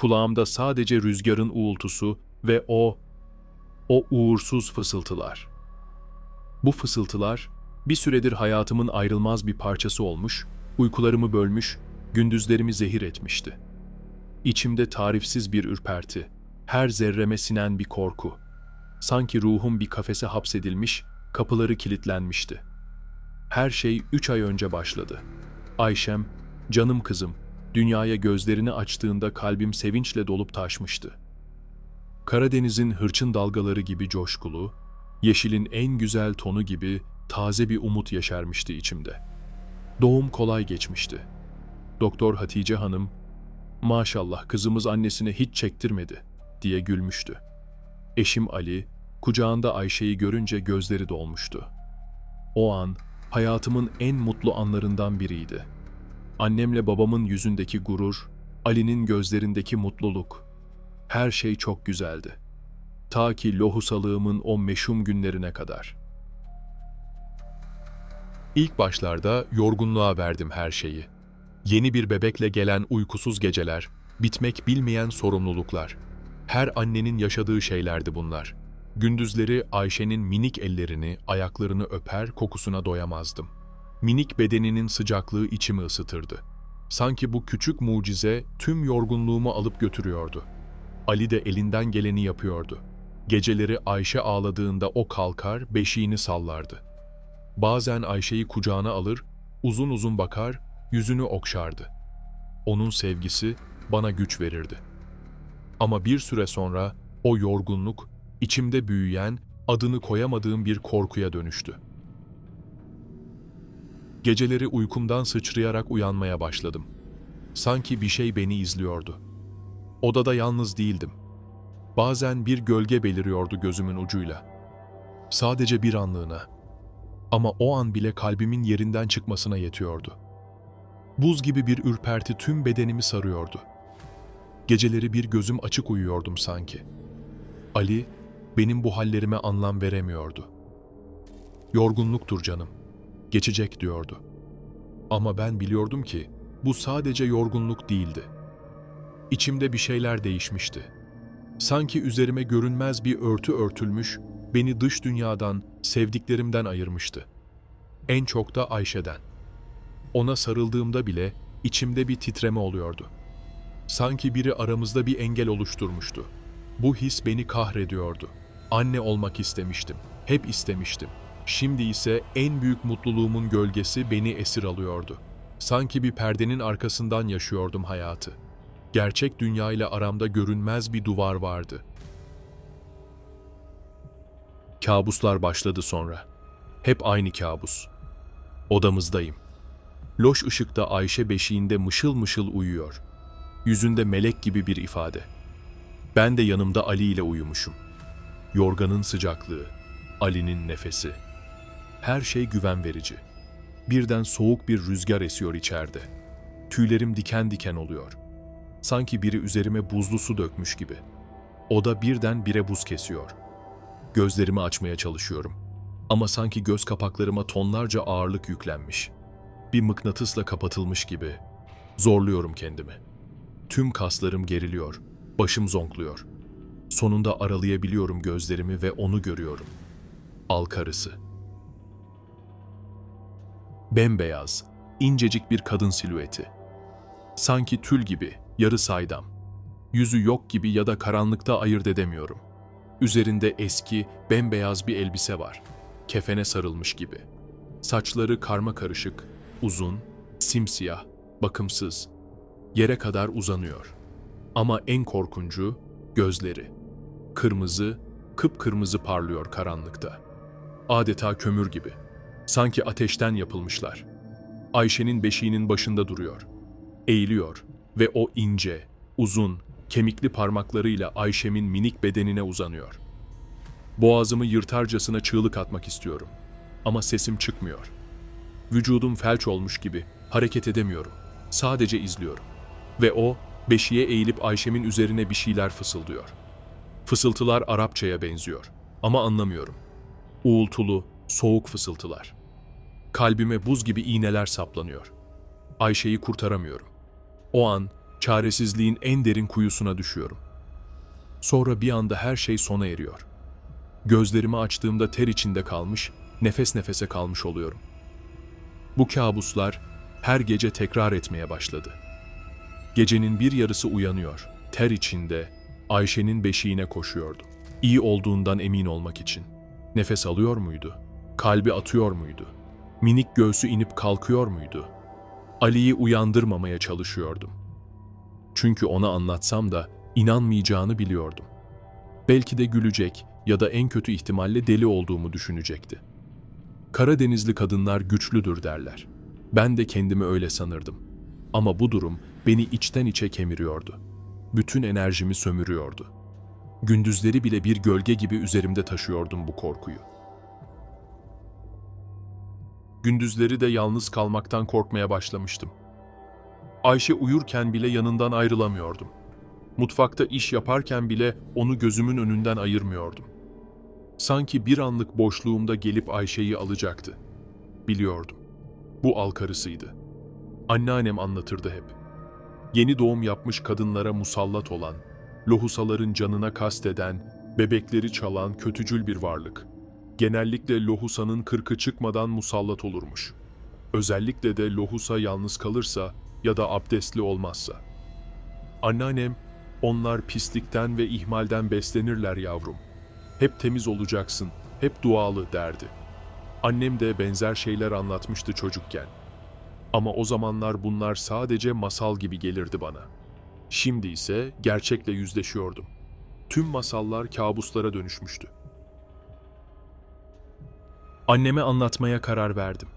Kulağımda sadece rüzgarın uğultusu ve o, o uğursuz fısıltılar. Bu fısıltılar bir süredir hayatımın ayrılmaz bir parçası olmuş, uykularımı bölmüş, gündüzlerimi zehir etmişti. İçimde tarifsiz bir ürperti, her zerreme sinen bir korku. Sanki ruhum bir kafese hapsedilmiş, kapıları kilitlenmişti. Her şey üç ay önce başladı. Ayşem, canım kızım, dünyaya gözlerini açtığında kalbim sevinçle dolup taşmıştı. Karadeniz'in hırçın dalgaları gibi coşkulu, yeşilin en güzel tonu gibi taze bir umut yeşermişti içimde. Doğum kolay geçmişti. Doktor Hatice Hanım, maşallah kızımız annesine hiç çektirmedi diye gülmüştü. Eşim Ali, kucağında Ayşe'yi görünce gözleri dolmuştu. O an hayatımın en mutlu anlarından biriydi. Annemle babamın yüzündeki gurur, Ali'nin gözlerindeki mutluluk. Her şey çok güzeldi. Ta ki lohusalığımın o meşhum günlerine kadar. İlk başlarda yorgunluğa verdim her şeyi. Yeni bir bebekle gelen uykusuz geceler, bitmek bilmeyen sorumluluklar. Her annenin yaşadığı şeylerdi bunlar. Gündüzleri Ayşe'nin minik ellerini, ayaklarını öper, kokusuna doyamazdım. Minik bedeninin sıcaklığı içimi ısıtırdı. Sanki bu küçük mucize tüm yorgunluğumu alıp götürüyordu. Ali de elinden geleni yapıyordu. Geceleri Ayşe ağladığında o kalkar, beşiğini sallardı. Bazen Ayşe'yi kucağına alır, uzun uzun bakar, yüzünü okşardı. Onun sevgisi bana güç verirdi. Ama bir süre sonra o yorgunluk içimde büyüyen, adını koyamadığım bir korkuya dönüştü. Geceleri uykumdan sıçrayarak uyanmaya başladım. Sanki bir şey beni izliyordu. Odada yalnız değildim. Bazen bir gölge beliriyordu gözümün ucuyla. Sadece bir anlığına. Ama o an bile kalbimin yerinden çıkmasına yetiyordu. Buz gibi bir ürperti tüm bedenimi sarıyordu. Geceleri bir gözüm açık uyuyordum sanki. Ali, benim bu hallerime anlam veremiyordu. Yorgunluktur canım, geçecek diyordu. Ama ben biliyordum ki bu sadece yorgunluk değildi. İçimde bir şeyler değişmişti. Sanki üzerime görünmez bir örtü örtülmüş, beni dış dünyadan, sevdiklerimden ayırmıştı. En çok da Ayşe'den. Ona sarıldığımda bile içimde bir titreme oluyordu. Sanki biri aramızda bir engel oluşturmuştu. Bu his beni kahrediyordu. Anne olmak istemiştim. Hep istemiştim. Şimdi ise en büyük mutluluğumun gölgesi beni esir alıyordu. Sanki bir perdenin arkasından yaşıyordum hayatı. Gerçek dünya ile aramda görünmez bir duvar vardı. Kabuslar başladı sonra. Hep aynı kabus. Odamızdayım. Loş ışıkta Ayşe beşiğinde mışıl mışıl uyuyor. Yüzünde melek gibi bir ifade. Ben de yanımda Ali ile uyumuşum. Yorganın sıcaklığı, Ali'nin nefesi. Her şey güven verici. Birden soğuk bir rüzgar esiyor içeride. Tüylerim diken diken oluyor. Sanki biri üzerime buzlu su dökmüş gibi. Oda birden bire buz kesiyor. Gözlerimi açmaya çalışıyorum. Ama sanki göz kapaklarıma tonlarca ağırlık yüklenmiş. Bir mıknatısla kapatılmış gibi. Zorluyorum kendimi. Tüm kaslarım geriliyor, başım zonkluyor. Sonunda aralayabiliyorum gözlerimi ve onu görüyorum. Al karısı. Bembeyaz, incecik bir kadın silüeti. Sanki tül gibi, yarı saydam. Yüzü yok gibi ya da karanlıkta ayırt edemiyorum. Üzerinde eski, bembeyaz bir elbise var. Kefene sarılmış gibi. Saçları karma karışık, uzun, simsiyah, bakımsız. Yere kadar uzanıyor. Ama en korkuncu gözleri. Kırmızı, kıpkırmızı parlıyor karanlıkta. Adeta kömür gibi. Sanki ateşten yapılmışlar. Ayşe'nin beşiğinin başında duruyor. Eğiliyor ve o ince, uzun, kemikli parmaklarıyla Ayşem'in minik bedenine uzanıyor. Boğazımı yırtarcasına çığlık atmak istiyorum. Ama sesim çıkmıyor. Vücudum felç olmuş gibi hareket edemiyorum. Sadece izliyorum. Ve o beşiğe eğilip Ayşem'in üzerine bir şeyler fısıldıyor. Fısıltılar Arapçaya benziyor ama anlamıyorum. Uğultulu, soğuk fısıltılar. Kalbime buz gibi iğneler saplanıyor. Ayşe'yi kurtaramıyorum. O an Çaresizliğin en derin kuyusuna düşüyorum. Sonra bir anda her şey sona eriyor. Gözlerimi açtığımda ter içinde kalmış, nefes nefese kalmış oluyorum. Bu kabuslar her gece tekrar etmeye başladı. Gecenin bir yarısı uyanıyor, ter içinde Ayşe'nin beşiğine koşuyordum. İyi olduğundan emin olmak için. Nefes alıyor muydu? Kalbi atıyor muydu? Minik göğsü inip kalkıyor muydu? Ali'yi uyandırmamaya çalışıyordum. Çünkü ona anlatsam da inanmayacağını biliyordum. Belki de gülecek ya da en kötü ihtimalle deli olduğumu düşünecekti. Karadenizli kadınlar güçlüdür derler. Ben de kendimi öyle sanırdım. Ama bu durum beni içten içe kemiriyordu. Bütün enerjimi sömürüyordu. Gündüzleri bile bir gölge gibi üzerimde taşıyordum bu korkuyu. Gündüzleri de yalnız kalmaktan korkmaya başlamıştım. Ayşe uyurken bile yanından ayrılamıyordum. Mutfakta iş yaparken bile onu gözümün önünden ayırmıyordum. Sanki bir anlık boşluğumda gelip Ayşe'yi alacaktı. Biliyordum. Bu al karısıydı. Anneannem anlatırdı hep. Yeni doğum yapmış kadınlara musallat olan, lohusaların canına kasteden, bebekleri çalan kötücül bir varlık. Genellikle lohusanın kırkı çıkmadan musallat olurmuş. Özellikle de lohusa yalnız kalırsa ya da abdestli olmazsa. Anneannem, onlar pislikten ve ihmalden beslenirler yavrum. Hep temiz olacaksın, hep dualı derdi. Annem de benzer şeyler anlatmıştı çocukken. Ama o zamanlar bunlar sadece masal gibi gelirdi bana. Şimdi ise gerçekle yüzleşiyordum. Tüm masallar kabuslara dönüşmüştü. Anneme anlatmaya karar verdim.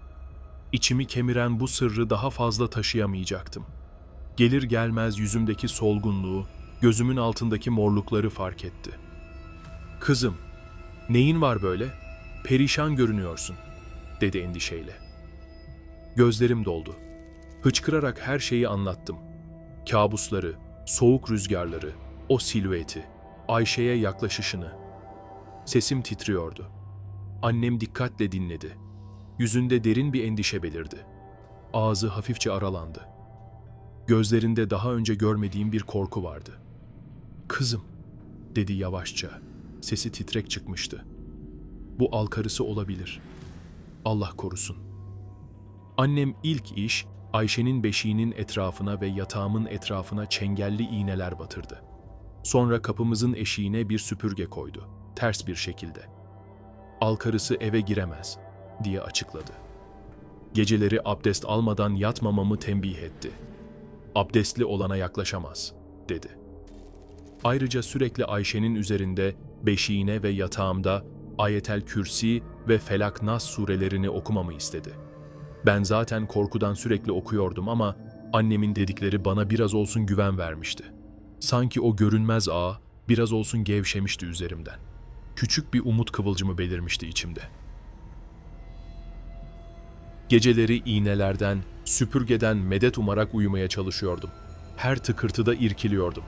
İçimi kemiren bu sırrı daha fazla taşıyamayacaktım. Gelir gelmez yüzümdeki solgunluğu, gözümün altındaki morlukları fark etti. Kızım, neyin var böyle? Perişan görünüyorsun, dedi endişeyle. Gözlerim doldu. Hıçkırarak her şeyi anlattım. Kabusları, soğuk rüzgarları, o silüeti, Ayşe'ye yaklaşışını. Sesim titriyordu. Annem dikkatle dinledi. Yüzünde derin bir endişe belirdi. Ağzı hafifçe aralandı. Gözlerinde daha önce görmediğim bir korku vardı. Kızım, dedi yavaşça. Sesi titrek çıkmıştı. Bu al karısı olabilir. Allah korusun. Annem ilk iş Ayşe'nin beşiğinin etrafına ve yatağımın etrafına çengelli iğneler batırdı. Sonra kapımızın eşiğine bir süpürge koydu, ters bir şekilde. Al karısı eve giremez diye açıkladı. Geceleri abdest almadan yatmamamı tembih etti. Abdestli olana yaklaşamaz, dedi. Ayrıca sürekli Ayşe'nin üzerinde, beşiğine ve yatağımda Ayetel Kürsi ve Felak Nas surelerini okumamı istedi. Ben zaten korkudan sürekli okuyordum ama annemin dedikleri bana biraz olsun güven vermişti. Sanki o görünmez ağ biraz olsun gevşemişti üzerimden. Küçük bir umut kıvılcımı belirmişti içimde. Geceleri iğnelerden, süpürgeden medet umarak uyumaya çalışıyordum. Her tıkırtıda irkiliyordum.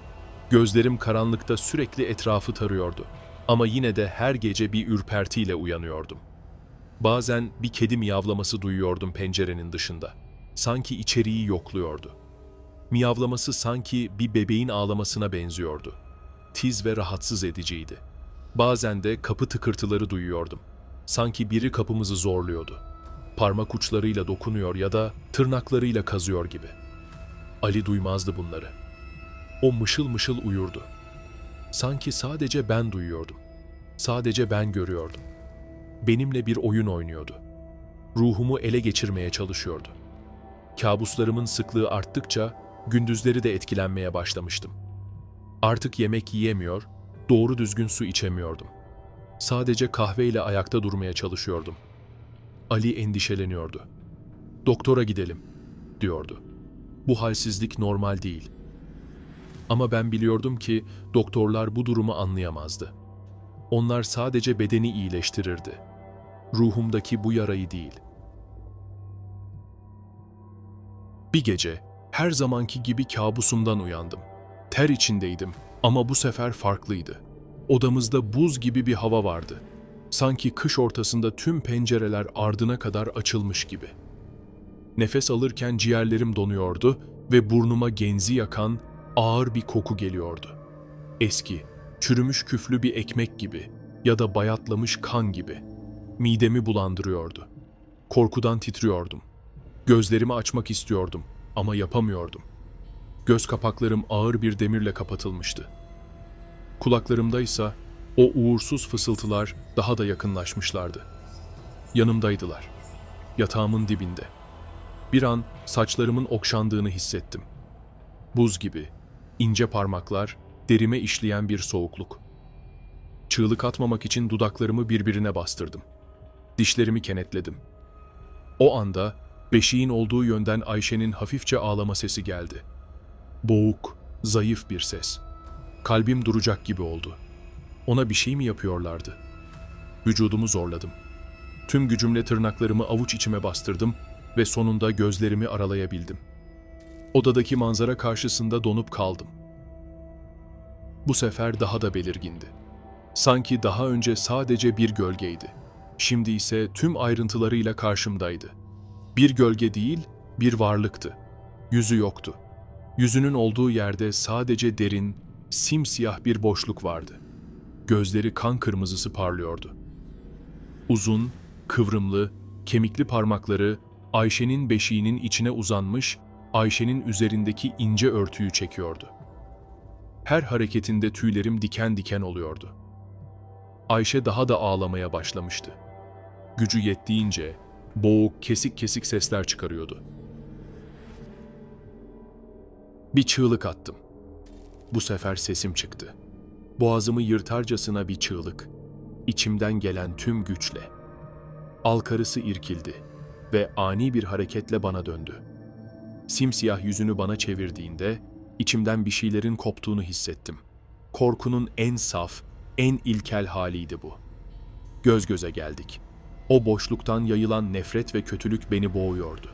Gözlerim karanlıkta sürekli etrafı tarıyordu. Ama yine de her gece bir ürpertiyle uyanıyordum. Bazen bir kedi miyavlaması duyuyordum pencerenin dışında. Sanki içeriği yokluyordu. Miyavlaması sanki bir bebeğin ağlamasına benziyordu. Tiz ve rahatsız ediciydi. Bazen de kapı tıkırtıları duyuyordum. Sanki biri kapımızı zorluyordu. Parmak uçlarıyla dokunuyor ya da tırnaklarıyla kazıyor gibi. Ali duymazdı bunları. O mışıl mışıl uyurdu. Sanki sadece ben duyuyordum. Sadece ben görüyordum. Benimle bir oyun oynuyordu. Ruhumu ele geçirmeye çalışıyordu. Kabuslarımın sıklığı arttıkça gündüzleri de etkilenmeye başlamıştım. Artık yemek yiyemiyor, doğru düzgün su içemiyordum. Sadece kahveyle ayakta durmaya çalışıyordum. Ali endişeleniyordu. Doktora gidelim, diyordu. Bu halsizlik normal değil. Ama ben biliyordum ki doktorlar bu durumu anlayamazdı. Onlar sadece bedeni iyileştirirdi. Ruhumdaki bu yarayı değil. Bir gece her zamanki gibi kabusumdan uyandım. Ter içindeydim ama bu sefer farklıydı. Odamızda buz gibi bir hava vardı. Sanki kış ortasında tüm pencereler ardına kadar açılmış gibi. Nefes alırken ciğerlerim donuyordu, ve burnuma genzi yakan ağır bir koku geliyordu. Eski, çürümüş küflü bir ekmek gibi ya da bayatlamış kan gibi. Midemi bulandırıyordu. Korkudan titriyordum. Gözlerimi açmak istiyordum ama yapamıyordum. Göz kapaklarım ağır bir demirle kapatılmıştı. Kulaklarımda ise o uğursuz fısıltılar daha da yakınlaşmışlardı. Yanımdaydılar. Yatağımın dibinde. Bir an saçlarımın okşandığını hissettim. Buz gibi, ince parmaklar, derime işleyen bir soğukluk. Çığlık atmamak için dudaklarımı birbirine bastırdım. Dişlerimi kenetledim. O anda beşiğin olduğu yönden Ayşe'nin hafifçe ağlama sesi geldi. Boğuk, zayıf bir ses. Kalbim duracak gibi oldu. Ona bir şey mi yapıyorlardı? Vücudumu zorladım. Tüm gücümle tırnaklarımı avuç içime bastırdım ve sonunda gözlerimi aralayabildim. Odadaki manzara karşısında donup kaldım. Bu sefer daha da belirgindi. Sanki daha önce sadece bir gölgeydi. Şimdi ise tüm ayrıntılarıyla karşımdaydı. Bir gölge değil, bir varlıktı. Yüzü yoktu. Yüzünün olduğu yerde sadece derin, simsiyah bir boşluk vardı. Gözleri kan kırmızısı parlıyordu. Uzun, kıvrımlı, kemikli parmakları Ayşe'nin beşiğinin içine uzanmış, Ayşe'nin üzerindeki ince örtüyü çekiyordu. Her hareketinde tüylerim diken diken oluyordu. Ayşe daha da ağlamaya başlamıştı. Gücü yettiğince boğuk, kesik kesik sesler çıkarıyordu. Bir çığlık attım. Bu sefer sesim çıktı. Boğazımı yırtarcasına bir çığlık. İçimden gelen tüm güçle. Alkarısı irkildi ve ani bir hareketle bana döndü. Simsiyah yüzünü bana çevirdiğinde içimden bir şeylerin koptuğunu hissettim. Korkunun en saf, en ilkel haliydi bu. Göz göze geldik. O boşluktan yayılan nefret ve kötülük beni boğuyordu.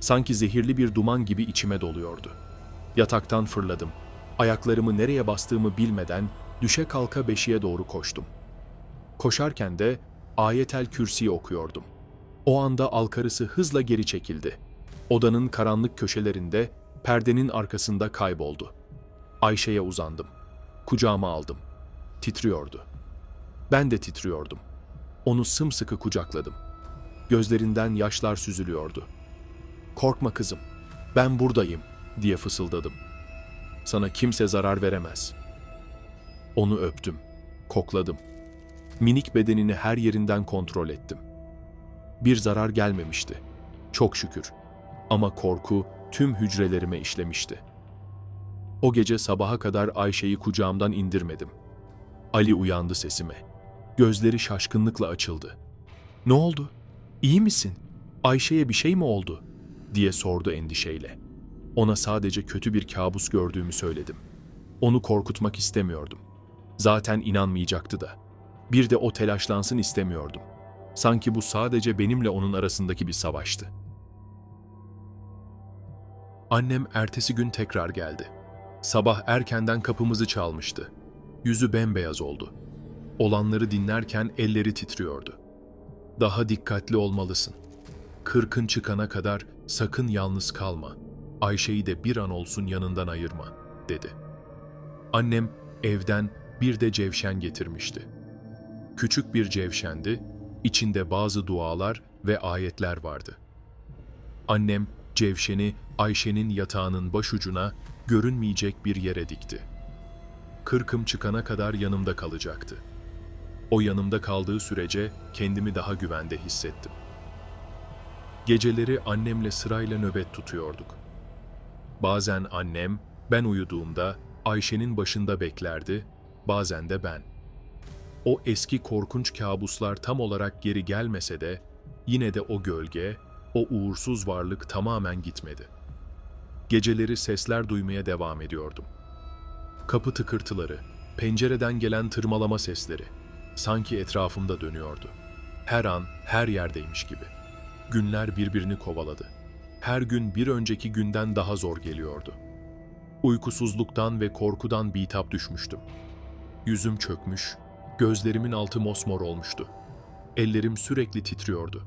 Sanki zehirli bir duman gibi içime doluyordu. Yataktan fırladım. Ayaklarımı nereye bastığımı bilmeden düşe kalka beşiğe doğru koştum. Koşarken de ayetel kürsiyi okuyordum. O anda alkarısı hızla geri çekildi. Odanın karanlık köşelerinde, perdenin arkasında kayboldu. Ayşe'ye uzandım. Kucağıma aldım. Titriyordu. Ben de titriyordum. Onu sımsıkı kucakladım. Gözlerinden yaşlar süzülüyordu. Korkma kızım, ben buradayım diye fısıldadım. Sana kimse zarar veremez. Onu öptüm, kokladım. Minik bedenini her yerinden kontrol ettim. Bir zarar gelmemişti. Çok şükür. Ama korku tüm hücrelerime işlemişti. O gece sabaha kadar Ayşe'yi kucağımdan indirmedim. Ali uyandı sesime. Gözleri şaşkınlıkla açıldı. "Ne oldu? İyi misin? Ayşe'ye bir şey mi oldu?" diye sordu endişeyle. Ona sadece kötü bir kabus gördüğümü söyledim. Onu korkutmak istemiyordum. Zaten inanmayacaktı da. Bir de o telaşlansın istemiyordum. Sanki bu sadece benimle onun arasındaki bir savaştı. Annem ertesi gün tekrar geldi. Sabah erkenden kapımızı çalmıştı. Yüzü bembeyaz oldu. Olanları dinlerken elleri titriyordu. Daha dikkatli olmalısın. Kırkın çıkana kadar sakın yalnız kalma. Ayşe'yi de bir an olsun yanından ayırma, dedi. Annem evden bir de cevşen getirmişti. Küçük bir cevşendi, içinde bazı dualar ve ayetler vardı. Annem cevşeni Ayşe'nin yatağının başucuna görünmeyecek bir yere dikti. Kırkım çıkana kadar yanımda kalacaktı. O yanımda kaldığı sürece kendimi daha güvende hissettim. Geceleri annemle sırayla nöbet tutuyorduk. Bazen annem, ben uyuduğumda Ayşe'nin başında beklerdi, bazen de ben. O eski korkunç kabuslar tam olarak geri gelmese de yine de o gölge, o uğursuz varlık tamamen gitmedi. Geceleri sesler duymaya devam ediyordum. Kapı tıkırtıları, pencereden gelen tırmalama sesleri sanki etrafımda dönüyordu. Her an her yerdeymiş gibi. Günler birbirini kovaladı. Her gün bir önceki günden daha zor geliyordu. Uykusuzluktan ve korkudan bitap düşmüştüm. Yüzüm çökmüş, gözlerimin altı mosmor olmuştu. Ellerim sürekli titriyordu.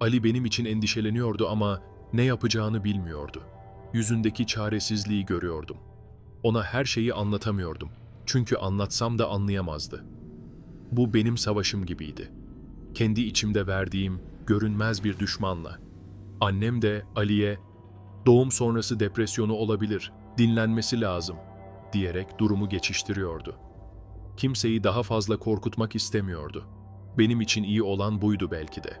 Ali benim için endişeleniyordu ama ne yapacağını bilmiyordu. yüzündeki çaresizliği görüyordum. Ona her şeyi anlatamıyordum. Çünkü anlatsam da anlayamazdı. Bu benim savaşım gibiydi. Kendi içimde verdiğim görünmez bir düşmanla. Annem de Ali'ye doğum sonrası depresyonu olabilir, dinlenmesi lazım diyerek durumu geçiştiriyordu. Kimseyi daha fazla korkutmak istemiyordu. Benim için iyi olan buydu belki de.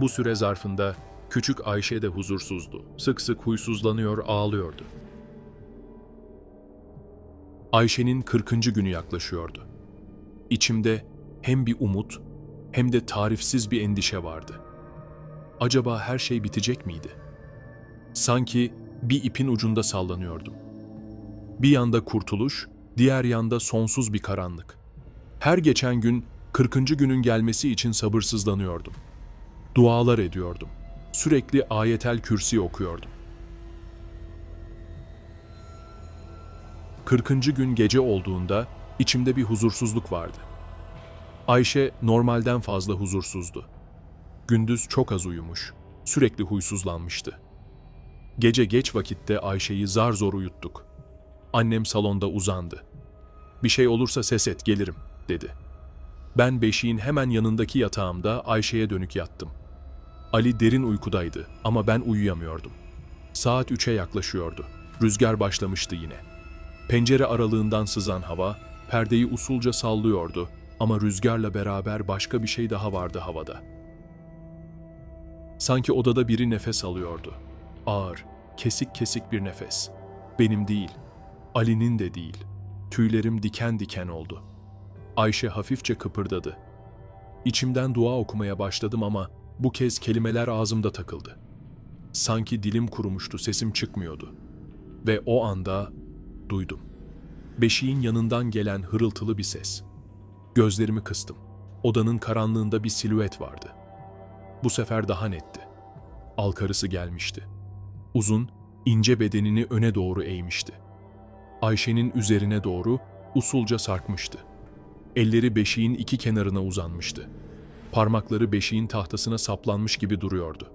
Bu süre zarfında küçük Ayşe de huzursuzdu. Sık sık huysuzlanıyor, ağlıyordu. Ayşe'nin 40. günü yaklaşıyordu. İçimde hem bir umut hem de tarifsiz bir endişe vardı. Acaba her şey bitecek miydi? Sanki bir ipin ucunda sallanıyordum. Bir yanda kurtuluş, diğer yanda sonsuz bir karanlık. Her geçen gün 40. günün gelmesi için sabırsızlanıyordum. Dualar ediyordum. Sürekli ayetel kürsi okuyordum. 40. gün gece olduğunda içimde bir huzursuzluk vardı. Ayşe normalden fazla huzursuzdu. Gündüz çok az uyumuş, sürekli huysuzlanmıştı. Gece geç vakitte Ayşe'yi zar zor uyuttuk. Annem salonda uzandı. Bir şey olursa ses et gelirim, dedi. Ben beşiğin hemen yanındaki yatağımda Ayşe'ye dönük yattım. Ali derin uykudaydı ama ben uyuyamıyordum. Saat üçe yaklaşıyordu. Rüzgar başlamıştı yine. Pencere aralığından sızan hava, perdeyi usulca sallıyordu ama rüzgarla beraber başka bir şey daha vardı havada. Sanki odada biri nefes alıyordu. Ağır, kesik kesik bir nefes. Benim değil, Ali'nin de değil. Tüylerim diken diken oldu. Ayşe hafifçe kıpırdadı. İçimden dua okumaya başladım ama bu kez kelimeler ağzımda takıldı. Sanki dilim kurumuştu, sesim çıkmıyordu. Ve o anda duydum. Beşiğin yanından gelen hırıltılı bir ses. Gözlerimi kıstım. Odanın karanlığında bir silüet vardı. Bu sefer daha netti. Alkarısı gelmişti. Uzun, ince bedenini öne doğru eğmişti. Ayşe'nin üzerine doğru usulca sarkmıştı. Elleri beşiğin iki kenarına uzanmıştı. Parmakları beşiğin tahtasına saplanmış gibi duruyordu.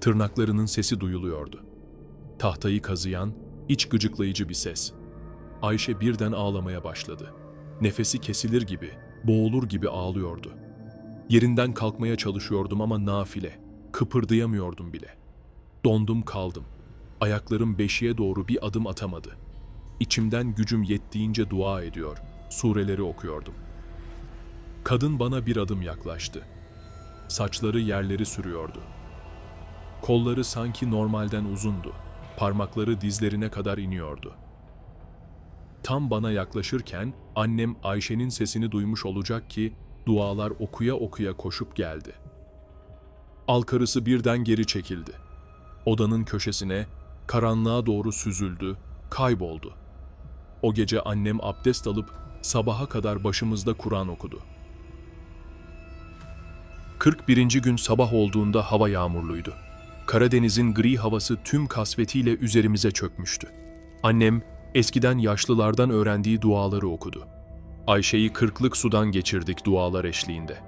Tırnaklarının sesi duyuluyordu. Tahtayı kazıyan, iç gıcıklayıcı bir ses. Ayşe birden ağlamaya başladı. Nefesi kesilir gibi, boğulur gibi ağlıyordu. Yerinden kalkmaya çalışıyordum ama nafile, kıpırdayamıyordum bile. Dondum kaldım. Ayaklarım beşiğe doğru bir adım atamadı. İçimden gücüm yettiğince dua ediyor, sureleri okuyordum. Kadın bana bir adım yaklaştı. Saçları yerleri sürüyordu. Kolları sanki normalden uzundu. Parmakları dizlerine kadar iniyordu. Tam bana yaklaşırken annem Ayşe'nin sesini duymuş olacak ki dualar okuya okuya koşup geldi. Alkarısı birden geri çekildi. Odanın köşesine, karanlığa doğru süzüldü, kayboldu. O gece annem abdest alıp sabaha kadar başımızda Kur'an okudu. 41. gün sabah olduğunda hava yağmurluydu. Karadeniz'in gri havası tüm kasvetiyle üzerimize çökmüştü. Annem eskiden yaşlılardan öğrendiği duaları okudu. Ayşe'yi kırklık sudan geçirdik dualar eşliğinde.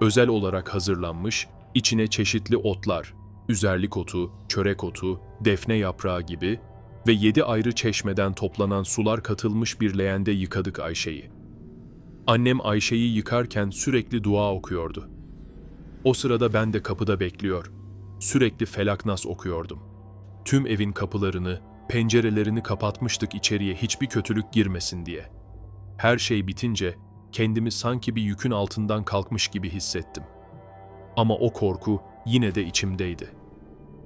Özel olarak hazırlanmış, içine çeşitli otlar, üzerlik otu, çörek otu, defne yaprağı gibi ve yedi ayrı çeşmeden toplanan sular katılmış bir leğende yıkadık Ayşe'yi. Annem Ayşe'yi yıkarken sürekli dua okuyordu. O sırada ben de kapıda bekliyor, sürekli felaknas okuyordum. Tüm evin kapılarını, pencerelerini kapatmıştık içeriye hiçbir kötülük girmesin diye. Her şey bitince kendimi sanki bir yükün altından kalkmış gibi hissettim. Ama o korku yine de içimdeydi.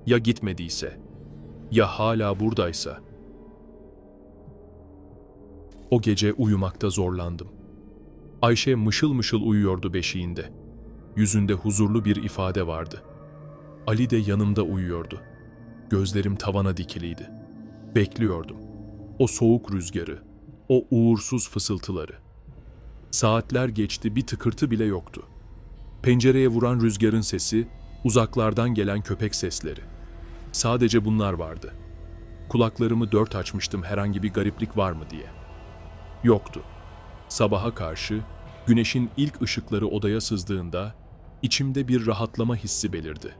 Ya gitmediyse? Ya hala buradaysa? O gece uyumakta zorlandım. Ayşe mışıl mışıl uyuyordu beşiğinde. Yüzünde huzurlu bir ifade vardı. Ali de yanımda uyuyordu. Gözlerim tavana dikiliydi. Bekliyordum. O soğuk rüzgarı, o uğursuz fısıltıları. Saatler geçti bir tıkırtı bile yoktu. Pencereye vuran rüzgarın sesi, uzaklardan gelen köpek sesleri. Sadece bunlar vardı. Kulaklarımı dört açmıştım herhangi bir gariplik var mı diye. Yoktu. Sabaha karşı güneşin ilk ışıkları odaya sızdığında içimde bir rahatlama hissi belirdi.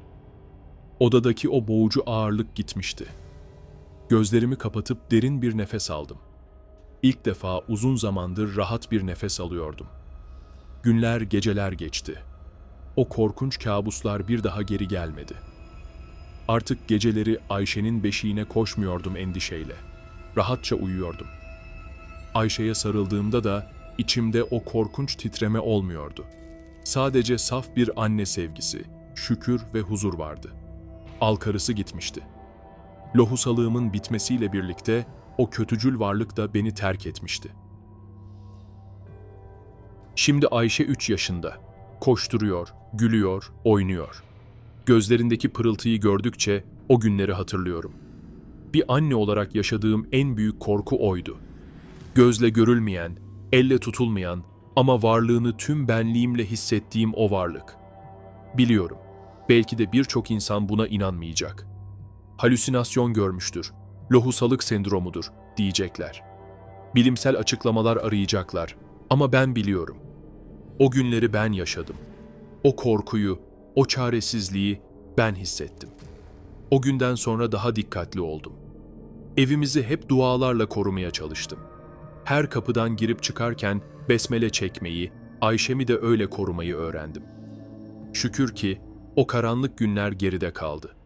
Odadaki o boğucu ağırlık gitmişti. Gözlerimi kapatıp derin bir nefes aldım. İlk defa uzun zamandır rahat bir nefes alıyordum. Günler, geceler geçti. O korkunç kabuslar bir daha geri gelmedi. Artık geceleri Ayşe'nin beşiğine koşmuyordum endişeyle. Rahatça uyuyordum. Ayşe'ye sarıldığımda da içimde o korkunç titreme olmuyordu. Sadece saf bir anne sevgisi, şükür ve huzur vardı. Al karısı gitmişti. Lohusalığımın bitmesiyle birlikte o kötücül varlık da beni terk etmişti. Şimdi Ayşe 3 yaşında. Koşturuyor, gülüyor, oynuyor. Gözlerindeki pırıltıyı gördükçe o günleri hatırlıyorum. Bir anne olarak yaşadığım en büyük korku oydu. Gözle görülmeyen, elle tutulmayan ama varlığını tüm benliğimle hissettiğim o varlık. Biliyorum, belki de birçok insan buna inanmayacak. Halüsinasyon görmüştür, lohusalık sendromudur diyecekler. Bilimsel açıklamalar arayacaklar ama ben biliyorum. O günleri ben yaşadım. O korkuyu, o çaresizliği ben hissettim. O günden sonra daha dikkatli oldum. Evimizi hep dualarla korumaya çalıştım. Her kapıdan girip çıkarken besmele çekmeyi, Ayşe'mi de öyle korumayı öğrendim. Şükür ki o karanlık günler geride kaldı.